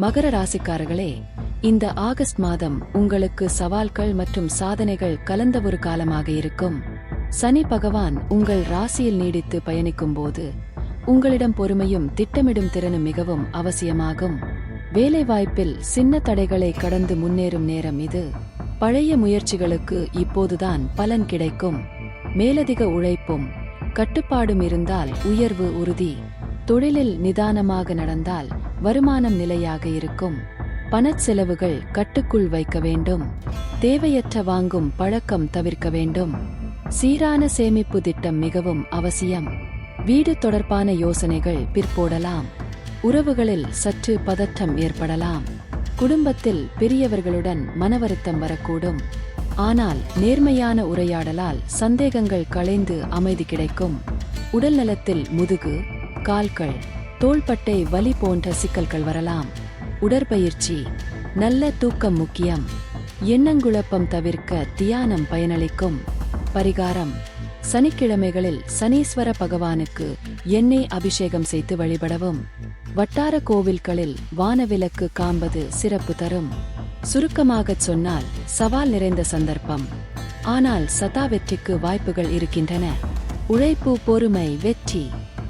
மகர ராசிக்காரர்களே இந்த ஆகஸ்ட் மாதம் உங்களுக்கு சவால்கள் மற்றும் சாதனைகள் கலந்த ஒரு காலமாக இருக்கும். சனி பகவான் உங்கள் ராசியில் நீடித்து பயணிக்கும் போது உங்களிடம் பொறுமையும் திட்டமிடும் திறனும் மிகவும் அவசியமாகும். வேலைவாய்ப்பில் சின்ன தடைகளை கடந்து முன்னேறும் நேரம் இது. பழைய முயற்சிகளுக்கு இப்போதுதான் பலன் கிடைக்கும். மேலதிக உழைப்பும் கட்டுப்பாடும் இருந்தால் உயர்வு உறுதி. தொழிலில் நிதானமாக நடந்தால் வருமானம் நிலையாக இருக்கும். பணச் செலவுகள் கட்டுக்குள் வைக்க வேண்டும். தேவையற்ற வாங்கும் பழக்கம் தவிர்க்க வேண்டும். சீரான சேமிப்பு திட்டம் மிகவும் அவசியம். வீடு தொடர்பான யோசனைகள் பிற்போடலாம். உறவுகளில் சற்று பதற்றம் ஏற்படலாம். குடும்பத்தில் பெரியவர்களுடன் மனவருத்தம் வரக்கூடும். ஆனால் நேர்மையான உரையாடலால் சந்தேகங்கள் களைந்து அமைதி கிடைக்கும். உடல் நலத்தில் முதுகு கால்கள் தோள்பட்டை வலி போன்ற சிக்கல்கள் வரலாம். உடற்பயிற்சி நல்ல தூக்கம் முக்கியம். எண்ணங்குழப்பம் தவிர்க்க தியானம் பயனளிக்கும். பரிகாரம் சனிக்கிழமைகளில் சனீஸ்வர பகவானுக்கு எண்ணெய் அபிஷேகம் செய்து வழிபடவும். வட்டார கோவில்களில் வானவிலக்கு காண்பது சிறப்பு தரும். சுருக்கமாகச் சொன்னால் சவால் நிறைந்த சந்தர்ப்பம். ஆனால் சதா வெற்றிக்கு வாய்ப்புகள் இருக்கின்றன. உழைப்பு பொறுமை வெற்றி.